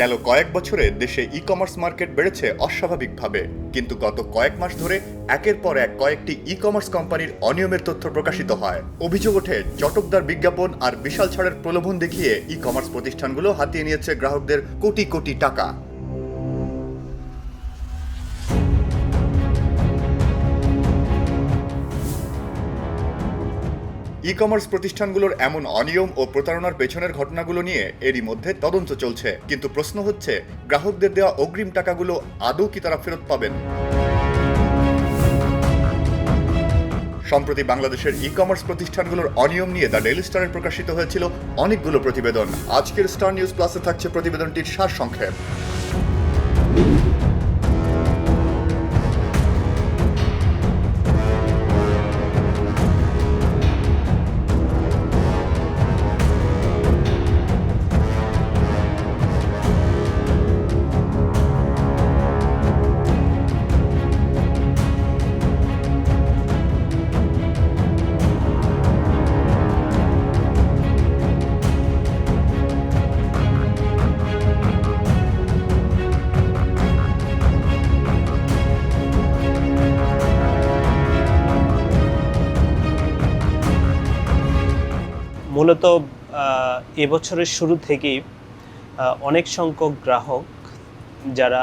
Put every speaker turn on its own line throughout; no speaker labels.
গেল কয়েক বছরে দেশে ই কমার্স মার্কেট বেড়েছে অস্বাভাবিকভাবে। কিন্তু গত কয়েক মাস ধরে একের পর এক কয়েকটি ই কমার্স কোম্পানির অনিয়মের তথ্য প্রকাশিত হয়। অভিযোগ ওঠে, চটকদার বিজ্ঞাপন আর বিশাল ছাড়ের প্রলোভন দেখিয়ে ই কমার্স প্রতিষ্ঠানগুলো হাতিয়ে নিয়েছে গ্রাহকদের কোটি কোটি টাকা। ই কমার্স প্রতিষ্ঠানগুলোর এমন অনিয়ম ও প্রতারণার পেছনের ঘটনাগুলো নিয়ে এরই মধ্যে তদন্ত চলছে। কিন্তু প্রশ্ন হচ্ছে, গ্রাহকদের দেওয়া অগ্রিম টাকাগুলো আদৌ কি তারা ফেরত পাবেন? সম্প্রতি বাংলাদেশের ই কমার্স প্রতিষ্ঠানগুলোর অনিয়ম নিয়ে দ্য ডেইলি স্টারে প্রকাশিত হয়েছিল অনেকগুলো প্রতিবেদন। আজকের স্টার নিউজ প্লাসে থাকছে প্রতিবেদনটির সারসংক্ষেপ।
মূলত এবছরের শুরু থেকেই অনেক সংখ্যক গ্রাহক যারা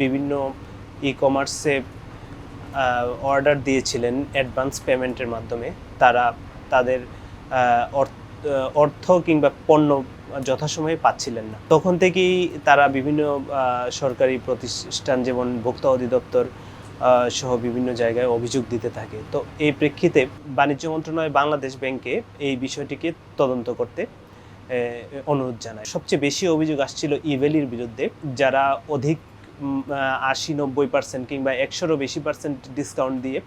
বিভিন্ন ই কমার্সে অর্ডার দিয়েছিলেন অ্যাডভান্স পেমেন্টের মাধ্যমে, তারা তাদের অর্থ- কিংবা পণ্য যথাসময়ে পাচ্ছিলেন না। তখন থেকেই তারা বিভিন্ন সরকারি প্রতিষ্ঠান, যেমন ভোক্তা অধিদপ্তর সহ বিভিন্ন জায়গায় অভিযোগ দিতে থাকে। তো এই প্রেক্ষিতে বাণিজ্য মন্ত্রণালয় বাংলাদেশ ব্যাংকে এই বিষয়টিকে তদন্ত করতে অনুরোধ জানায়। সবচেয়ে বেশি অভিযোগ আসছিল ইভেলির বিরুদ্ধে, যারা অধিক আশি নব্বই পার্সেন্ট কিংবা একশোরও বেশি পার্সেন্ট ডিসকাউন্ট দিয়ে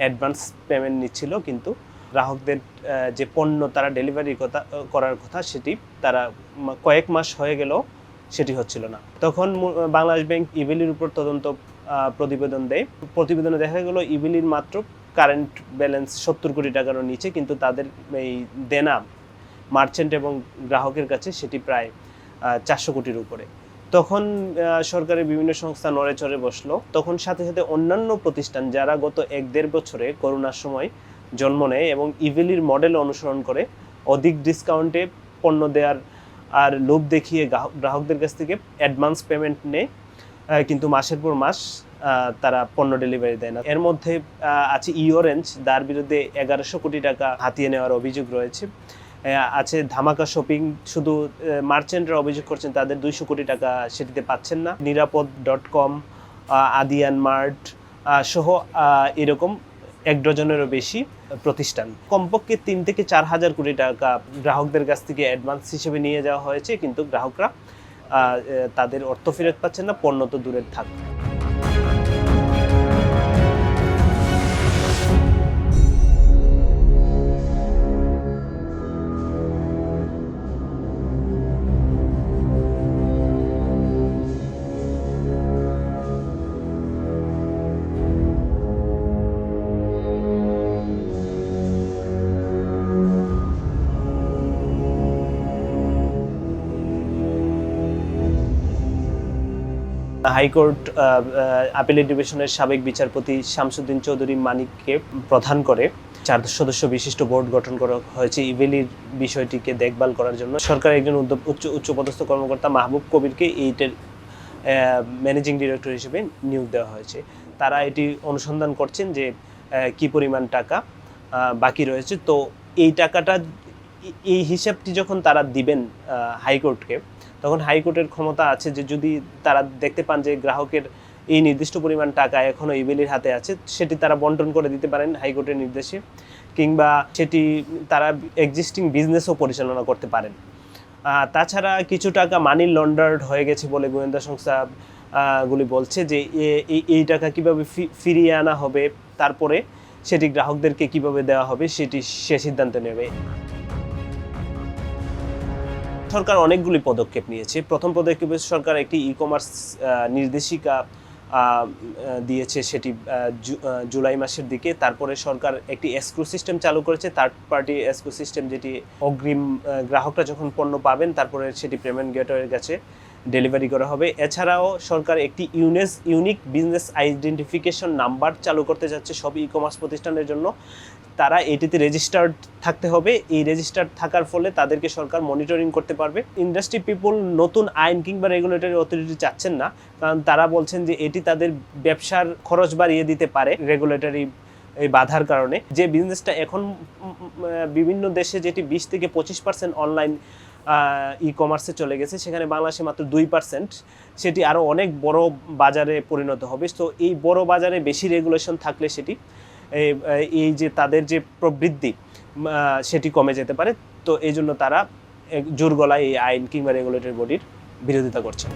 অ্যাডভান্স পেমেন্ট নিচ্ছিল, কিন্তু গ্রাহকদের যে পণ্য তারা ডেলিভারি কথা করার কথা সেটি তারা কয়েক মাস হয়ে গেল সেটি হচ্ছিল না। তখন বাংলাদেশ ব্যাংক ইভেলির উপর তদন্ত প্রতিবেদন দেয়। প্রতিবেদনে দেখা গেল ইভেলির মাত্র কারেন্ট ব্যালেন্স সত্তর কোটি টাকারও নিচে, কিন্তু তাদের এই দেনা মার্চেন্ট এবং গ্রাহকের কাছে সেটি প্রায় চারশো কোটির উপরে। তখন সরকারের বিভিন্ন সংস্থা নড়ে চড়ে বসল। তখন সাথে সাথে অন্যান্য প্রতিষ্ঠান যারা গত এক দেড় বছরে করোনার সময় জন্ম নেয় এবং ইভেলির মডেল অনুসরণ করে, অধিক ডিসকাউন্টে পণ্য দেওয়ার আর লোভ দেখিয়ে গ্রাহক- গ্রাহকদের কাছ থেকে অ্যাডভান্স পেমেন্ট নেয়। কিন্তু মাসের পর মাস তারা পণ্য ডেলিভারি দেয় না। এর মধ্যে আছে ই অরেঞ্জ যার বিরুদ্ধে এগারোশো কোটি টাকা হাতিয়ে নেওয়ার অভিযোগ রয়েছে। আছে ধামাকা শপিং শুধু মার্চেন্টরা অভিযোগ করছেন তাদের দুইশো কোটি টাকা সেটিতে পাচ্ছেন না। নিরাপদ ডট কম আদিয়ান মার্ট সহ এরকম এক ডজনেরও বেশি প্রতিষ্ঠান। কমপক্ষে তিন থেকে চার হাজার কোটি টাকা গ্রাহকদের কাছ থেকে অ্যাডভান্স হিসেবে নিয়ে যাওয়া হয়েছে, কিন্তু গ্রাহকরা তাদের অর্থ ফেরত পাচ্ছেন না পণ্য তো দূরের থাক। হাইকোর্ট আপিলের ডিভিশনের সাবেক বিচারপতি শামসুদ্দিন চৌধুরী মানিককে প্রধান করে। চার সদস্য বিশিষ্ট বোর্ড গঠন করা হয়েছে ইভেলির বিষয়টিকে দেখভাল করার জন্য। সরকারের একজন উদ্যোগ- উচ্চ উচ্চপদস্থ কর্মকর্তা মাহবুব কবিরকে এইটের ম্যানেজিং ডিরেক্টর হিসেবে নিয়োগ দেওয়া হয়েছে। তারা এটি অনুসন্ধান করছেন যে কি পরিমাণ টাকা বাকি রয়েছে। তো এই টাকাটা এই হিসাবটি যখন তারা দিবেন হাইকোর্টকে তখন হাইকোর্টের ক্ষমতা আছে যে যদি তারা দেখতে পান যে গ্রাহকের এই নির্দিষ্ট পরিমাণ টাকা এখনও ইবেলির হাতে আছে, সেটি তারা বন্টন করে দিতে পারেন হাইকোর্টের নির্দেশে, কিংবা সেটি তারা এক্সিস্টিং বিজনেসও পরিচালনা করতে পারেন। তাছাড়া কিছু টাকা মানি লন্ডার্ড হয়ে গেছে বলে গোয়েন্দা সংস্থা গুলি বলছে যে এই- টাকা কীভাবে ফিরিয়ে আনা হবে, তারপরে সেটি গ্রাহকদেরকে কীভাবে দেওয়া হবে, সেটি সে সিদ্ধান্ত নেবে। সরকার অনেকগুলি পদক্ষেপ নিয়েছে। প্রথম পদক্ষেপে সরকার একটি ই কমার্স নির্দেশিকা দিয়েছে সেটি জুলাই মাসের দিকে। তারপরে সরকার একটি এসক্রু সিস্টেম চালু করেছে। থার্ড পার্টি এসক্রু সিস্টেম যেটি অগ্রিম গ্রাহকরা যখন পণ্য পাবেন, তারপরে সেটি পেমেন্ট গেটওয়ের কাছে ডেলিভারি করা হবে। এছাড়াও সরকার একটি ইউনেস ইউনিক বিজনেস আইডেন্টিফিকেশন নাম্বার চালু করতে যাচ্ছে সব ই কমার্স প্রতিষ্ঠানের জন্য। তারা এটিতে রেজিস্টার্ড থাকতে হবে। এই রেজিস্টার্ড থাকার ফলে তাদেরকে সরকার মনিটরিং করতে পারবে। ইন্ডাস্ট্রি পিপল নতুন আইন কিংবা রেগুলেটরি অথরিটি চাচ্ছেন না। কারণ তারা বলছেন যে এটি তাদের ব্যবসার খরচ বাড়িয়ে দিতে পারে রেগুলেটরি এই বাধার কারণে। যে বিজনেসটা এখন বিভিন্ন দেশে যেটি বিশ থেকে পঁচিশ পার্সেন্ট অনলাইন ই কমার্সে চলে গেছে, সেখানে বাংলাদেশে মাত্র দুই পার্সেন্ট সেটি আরও অনেক বড় বাজারে পরিণত হবে। তো এই বড় বাজারে বেশি রেগুলেশন থাকলে সেটি এই- যে তাদের যে প্রবৃদ্ধি সেটি কমে যেতে পারে। তো এই জন্য তারা জোর গলায় এই আইন কিংবা রেগুলেটরি বডির বিরোধিতা করছে।